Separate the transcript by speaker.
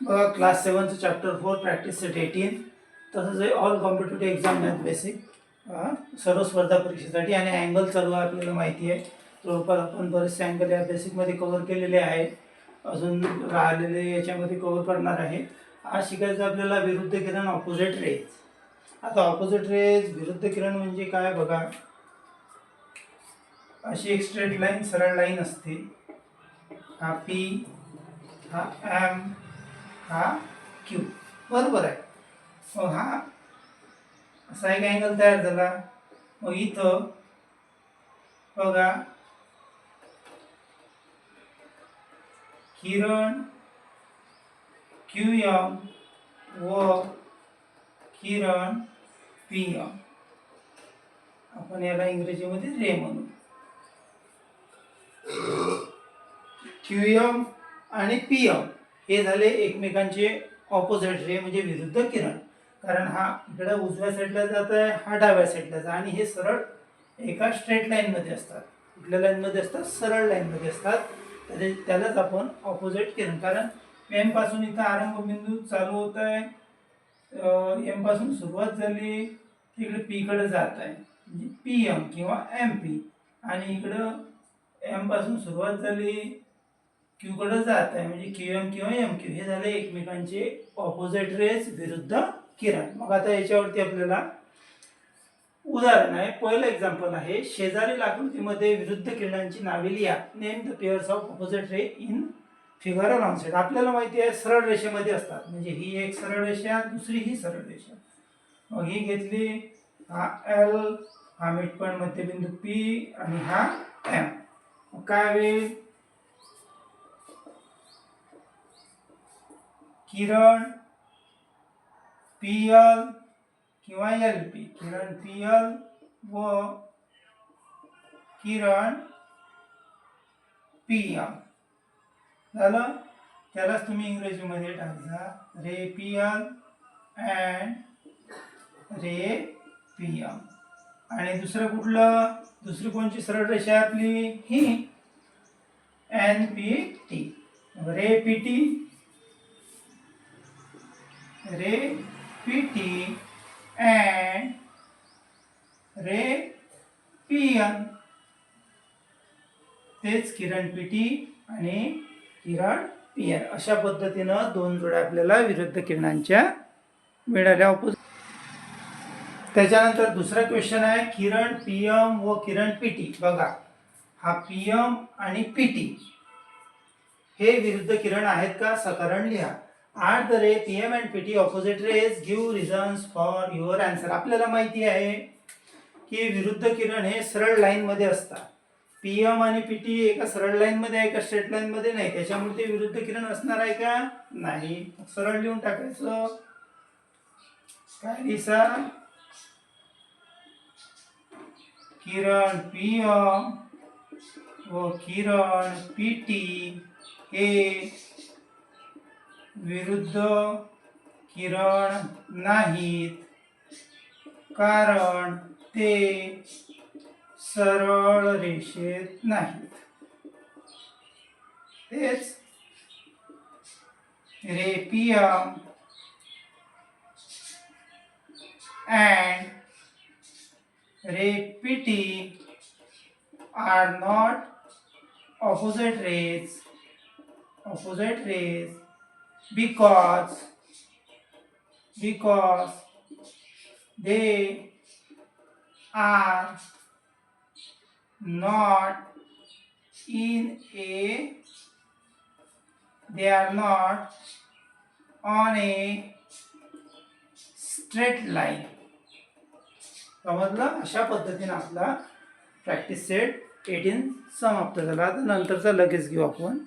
Speaker 1: बघा class सेवनचं chapter four practice set eighteen तसंच all competitive exam आहेत बेसिक सर्व स्पर्धा परीक्षेसाठी आणि अँगल चालू आहे आपल्याला माहिती आहे. जवळपास आपण बरेचसे अँगल या बेसिकमध्ये कवर केलेले आहे अजून राहिलेले याच्यामध्ये कवर करणार आहे. आज शिकायचं आपल्याला विरुद्ध किरण ऑपोजिट रेज आता ऑपोजिट रेज विरुद्ध किरण म्हणजे काय बघा? अशी एक स्ट्रेट लाईन सरळ लाईन असते. हा पी हा एम हा क्यू. बरोबर आहे. मग हा असा एक अँगल तयार झाला. मग इथं बघा. किरण क्यू एम व किरण पी एम आपण याला इंग्रजीमध्ये रे म्हणू. क्यू एम आणि पी एम हे झाले एकमेकांचे ऑपोजिट रे म्हणजे विरुद्ध किरण. कारण हा इकडं उजव्या साईडला जात आहे हा डाव्या साईडला जा. आणि हे सरळ एका स्ट्रेट लाईनमध्ये असतात. कुठल्या लाईनमध्ये असतात? सरळ लाईनमध्ये असतात. तर त्यालाच आपण ऑपोजिट किरण. कारण एमपासून इथं आरंभ बिंदू चालू होत आहे. एमपासून सुरुवात झाली तिकडे पीकडे जात आहे. म्हणजे पी एम किंवा एम पी आणि इकडं एमपासून सुरुवात झाली क्यूकडं जात आहे म्हणजे क्यू एम किंवा एम क्यू हे झाले एकमेकांचे ऑपोजिट रेस विरुद्ध किरण. मग आता याच्यावरती आपल्याला उदाहरण आहे. पहिलं एक्झाम्पल आहे शेजारील आकृतीमध्ये विरुद्ध किरणांची नावे लिहा. Name the pairs of opposite ray in figure on आपल्याला माहिती आहे सरळ रेषेमध्ये असतात. म्हणजे ही एक सरळ रेषा दुसरी ही सरळ रेषा. मग ही घेतली हा एल हा मिडपॉईंट मध्यबिंदू पी आणि हा एम मग काय होईल? किरण पी एल किंवा एल पी किरण पी एल व किरण पी एम झालं? त्यालाच तुम्ही इंग्रजीमध्ये टाकजा ray P L and ray P M आणि दुसरं कुठलं? दुसरी कोणची सरळ रेषा आपली? ही. N P T. Ray P T. Ray P T and ray P N तेच किरण पी टी आणि किरण पी एन अशा पद्धतीनं दोन जोड्या आपल्याला विरुद्ध किरणांच्या मिळाल्या. ऑपोज त्याच्यानंतर दुसरा क्वेश्चन आहे किरण पी एम व किरण पी टी बघा हा पी एम आणि पी टी हे विरुद्ध किरण आहेत का? सकारण लिहा. Are the rays P M and P T opposite rays give reasons for your answer आपल्याला माहिती आहे की विरुद्ध किरण हे सरळ लाईनमध्ये असतात. पी एम आणि पी टी एका सरळ लाईनमध्ये आहे का स्ट्रेट लाईनमध्ये नाही? त्याच्यामुळे ते विरुद्ध किरण असणार आहे का? नाही. सरळ लिहून टाकायचं. काय दिसा किरण पी एम व किरण पी टी हे विरुद्ध किरण नाहीत. कारण ते सरळ रेषेत नाहीत. तेच ray P M and ray P T are not opposite rays. Opposite rays because because they are not in a they are not on a straight line समजलं अशा पद्धतीने आपला प्रॅक्टिस सेट एटीन समाप्त झाला आता नंतरचा लगेच घेऊ आपण